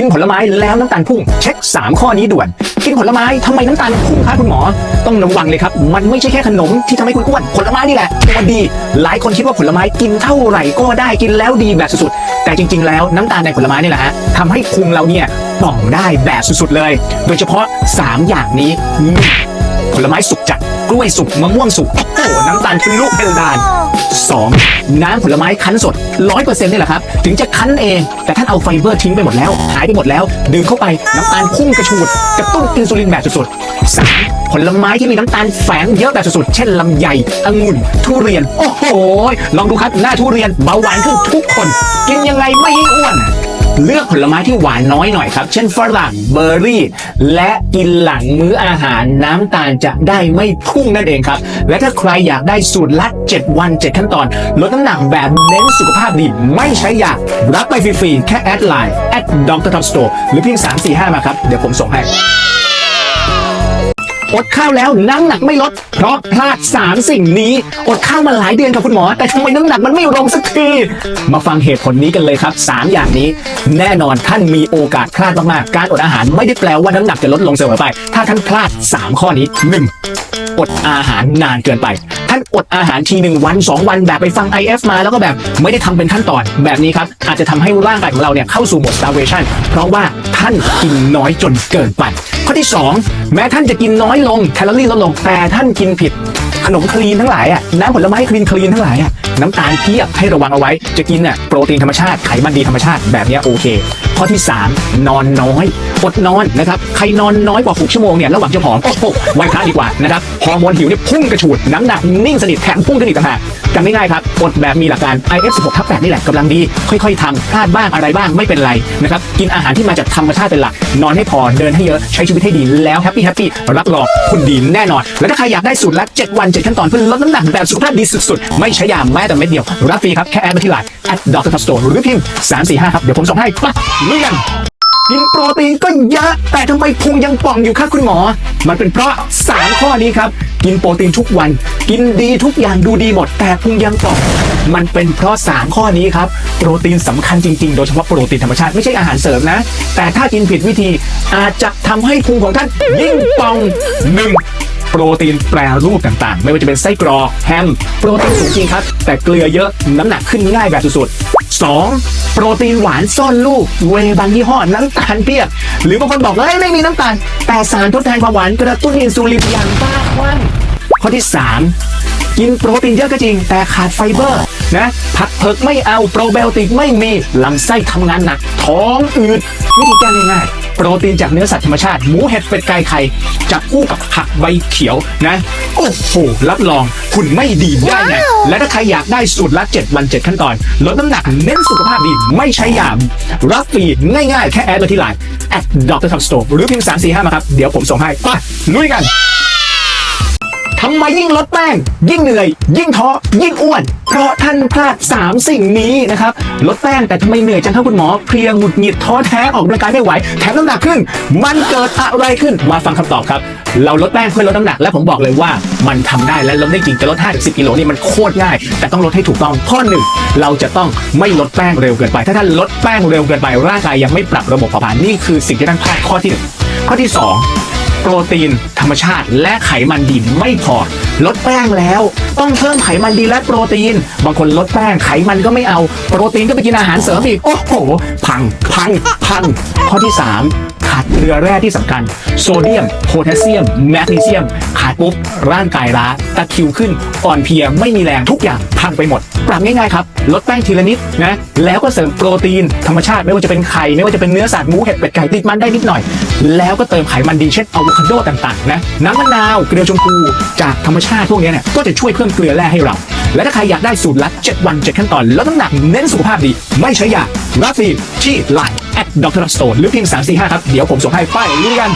กินผลไม้แล้วน้ำตาลพุ่ง เช็ค 3 ข้อนี้ด่วน กินผลไม้ทำไมน้ำตาลพุ่งคะคุณหมอ ต้องระวังเลยครับ มันไม่ใช่แค่ขนมที่ทำให้คุณอ้วน ผลไม้นี่แหละตัวดี หลายคนคิดว่าผลไม้กินเท่าไหร่ก็ได้กินแล้วดีแบบสุดๆ แต่จริง ๆ แล้วน้ำตาลในผลไม้นี่แหละฮะทำให้พุงเราเนี่ยป่องได้แบบสุดๆเลย โดยเฉพาะ 3 อย่างนี้ ผลไม้สุกจัด กล้วยสุกมะม่วงสุก โอ้โหน้ำตาลเป็นลูกเป็นดาน 2. น้ำผลไม้คั้นสด 100%นี่แหละครับ ถึงจะคั้นเอง แต่ท่านเอาไฟเบอร์ทิ้งไปหมดแล้ว หายไปหมดแล้ว ดื่มเข้าไปน้ำตาลพุ่งกระฉูดกระตุ้นอินซูลินแบบสุดๆ 3. ผลไม้ที่มีน้ำตาลแฝงเยอะแบบสุดๆ เช่นลำไยองุ่น ทุเรียน โอ้โห ลองดูครับหน้าทุเรียนเบาหวานขึ้นทุกคน กินยังไงไม่ให้อ้วน เลือกผลไม้ที่หวานน้อยหน่อยครับ เช่นฝรั่งเบอร์รี่ และกินหลังมื้ออาหารน้ำตาลจะได้ไม่พุ่งนั่นเองครับ และถ้าใครอยากได้สูตรลัด 7 วัน 7 ขั้นตอน ลดน้ำหนักแบบเน้นสุขภาพดี ไม่ใช้ยารับไปฟรีๆ แค่แอดไลน์แอดดรท็อปสโตร์หรือเพียง 3 4 5 มาครับ เดี๋ยวผมส่งให้ อดข้าวแล้วน้ำหนักไม่ลด เพราะพลาด3สิ่งนี้ อดข้าวมาหลายเดือนกับคุณหมอ แต่ทำไมน้ำหนักมันไม่ลงสักที มาฟังเหตุผลนี้กันเลยครับ 3 อย่างนี้ แน่นอนท่านมีโอกาสพลาดมากๆ การอดอาหารไม่ได้แปลว่าน้ำหนักจะลดลงเสมอไป ถ้าท่านพลาด 3 ข้อนี้ 1. อดอาหารนานเกินไป ท่านอดอาหารทีหนึ่งวัน 2 วันแบบไปฟัง IF มาแล้วก็แบบไม่ได้ทำเป็นขั้นตอนแบบนี้ครับอาจจะทำให้ร่างกายของเราเนี่ยเข้าสู่โหมด starvation เพราะว่าท่านกินน้อยจนเกินไป ที่ 2 แม้ท่านจะกินน้อยลง แคลอรี่ลดลงแต่ท่านกินผิด ขนมคลีนทั้งหลายอะน้ำผลไม้คลีนคลีนทั้งหลายอะน้ำตาลเพียบให้ระวังเอาไว้ จะกินน่ะโปรตีนธรรมชาติไขมันดีธรรมชาติแบบนี้โอเค ข้อที่ 3 นอนน้อยอดนอนนะครับใครนอนน้อยกว่า 6 ชั่วโมงเนี่ยระหว่างจะผอมโอ้โหไวพระดีกว่านะครับฮอร์โมนหิวเนี่ยพุ่งกระฉูดน้ำหนักนิ่งสนิทแถมพุ่งขึ้นอีกต่างหาก จำง่ายๆครับอดแบบมีหลักการ IF 16ทับ8นี่แหละกำลังดี ค่อยๆทำพลาดบ้างอะไรบ้างไม่เป็นไรนะครับกินอาหารที่มาจากธรรมชาติเป็นหลัก นอนให้พอเดินให้เยอะใช้ชีวิตให้ดีแล้วแฮปปี้แฮปปี้รับรองคุณดีแน่นอน และถ้าใครอยากได้สูตรลัด7วัน7ขั้นตอนเพื่อลดน้ำหนักแบบสุขภาพดีสุดๆ ไม่ใช้ยาแม้แต่เม็ดเดียวรับฟรีครับแค่แอดมาที่ไลน์ at doctor top store หรือพิมพ์345ครับเดี๋ยวผมส่งให้ไปลุยกัน กินโปรตีนก็เยอะ แต่ทำไมพุงยังป่องอยู่ครับคุณหมอ มันเป็นเพราะ 3 ข้อนี้ครับ กินโปรตีนทุกวัน กินดีทุกอย่างดูดีหมด แต่พุงยังป่อง มันเป็นเพราะ 3 ข้อนี้ครับ โปรตีนสำคัญจริงๆ โดยเฉพาะโปรตีนธรรมชาติไม่ใช่อาหารเสริมนะ แต่ถ้ากินผิดวิธีอาจจะทำให้พุงของท่านยิ่งป่องหนึ่งโปรตีนแปรรูปต่างๆ ไม่ว่าจะเป็นไส้กรอกแฮม โปรตีนสูงจริงครับ แต่เกลือเยอะน้ำหนักขึ้นง่ายแบบสุดๆ 2. โปรตีนหวานซ่อนลูกเวยบางยี่ห้อน้ำตาลเปียก หรือบางคนบอกเฮ้ยไม่มีน้ำตาล แต่สารทดแทนความหวานกระตุ้นอินซูลินอย่างบ้าคลั่งข้อที่ 3 กินโปรตีนเยอะก็จริง แต่ขาดไฟเบอร์นะผักเผือกไม่เอาโปรไบโอติกไม่มีลำไส้ทำงานหนัก ท้องอืดวิธีแก้ง่ายๆโปรตีนจากเนื้อสัตว์ธรรมชาติหมูเห็ดเป็ดไก่ไข่จับคู่กับผักใบเขียวนะ โอ้โห รับรอง คุณไม่ดีได้ไงและถ้าใครอยากได้สูตรละ7วัน 7 ขั้นตอน ลดน้ำหนักเน้นสุขภาพดีไม่ใช้ยารับฟรีง่ายๆ แค่แอดมาที่ไลน์ at doctor top store หรือพิมพ์345มาครับ เดี๋ยวผมส่งให้ไปลุยกัน ทำไมยิ่งลดแป้ง ยิ่งเหนื่อย ยิ่งท้อยิ่งอ้วน เพราะท่านพลาด 3 สิ่งนี้นะครับลดแป้งแต่ทำไมเหนื่อยจังครับคุณหมอเพลียหงุดหงิดท้อแท้ออกกำลังกายไม่ไหวแถมน้ำหนักขึ้น มันเกิดอะไรขึ้นมาฟังคำตอบครับ เราลดแป้งเพื่อลดน้ำหนักและผมบอกเลยว่ามันทำได้และลดได้จริงจะลด5-10กิโลนี่มันโคตรง่าย แต่ต้องลดให้ถูกต้องข้อหนึ่งเราจะต้องไม่ลดแป้งเร็วเกินไป ถ้าท่านลดแป้งเร็วเกินไปร่างกายยังไม่ปรับระบบเผาผลาญนี่คือสิ่งที่ท่านพลาดข้อที่หนึ่งข้อที่สอง รตีน ธรรมชาติ และไขมันดีไม่พอ ลดแป้งแล้ว ต้องเพิ่มไขมันดีและโปรตีน บางคนลดแป้งไขมันก็ไม่เอา โปรตีนก็ไปกินอาหารเสริมอีก โอ้โห พัง พัง พัง ข้อที่ 3 ขาดเกลือแร่ที่สำคัญ โซเดียม โพแทสเซียม แมกนีเซียม ขาดปุ๊บ ร่างกายล้าตะคิวขึ้น อ่อนเพลียไม่มีแรงทุกอย่างพังไปหมด ปรับง่ายๆครับ ลดแป้งทีละนิดนะ แล้วก็เสริมโปรตีน ธรรมชาติไม่ว่าจะเป็นไข่ไม่ว่าจะเป็นเนื้อสัตว์หมูเห็ดเป็ดไก่ติดมันได้นิดหน่อย แล้วก็เติมไขมันดีเช่นอะโวคาโดต่างๆนะน้ำมะนาวเกลือชมพูจากธรรมชาติพวกนี้เนี่ยก็จะช่วยเพิ่มเกลือแร่ให้เรา และถ้าใครอยากได้สูตรลัด 7 วัน 7 ขั้นตอนลดน้ำหนักเน้นสุขภาพดี ไม่ใช้ยารับฟรีที่ไลน์ ดรสโตนหรือพิมพ์345 ครับ เดี๋ยวผมส่งให้ป้ายลุยกัน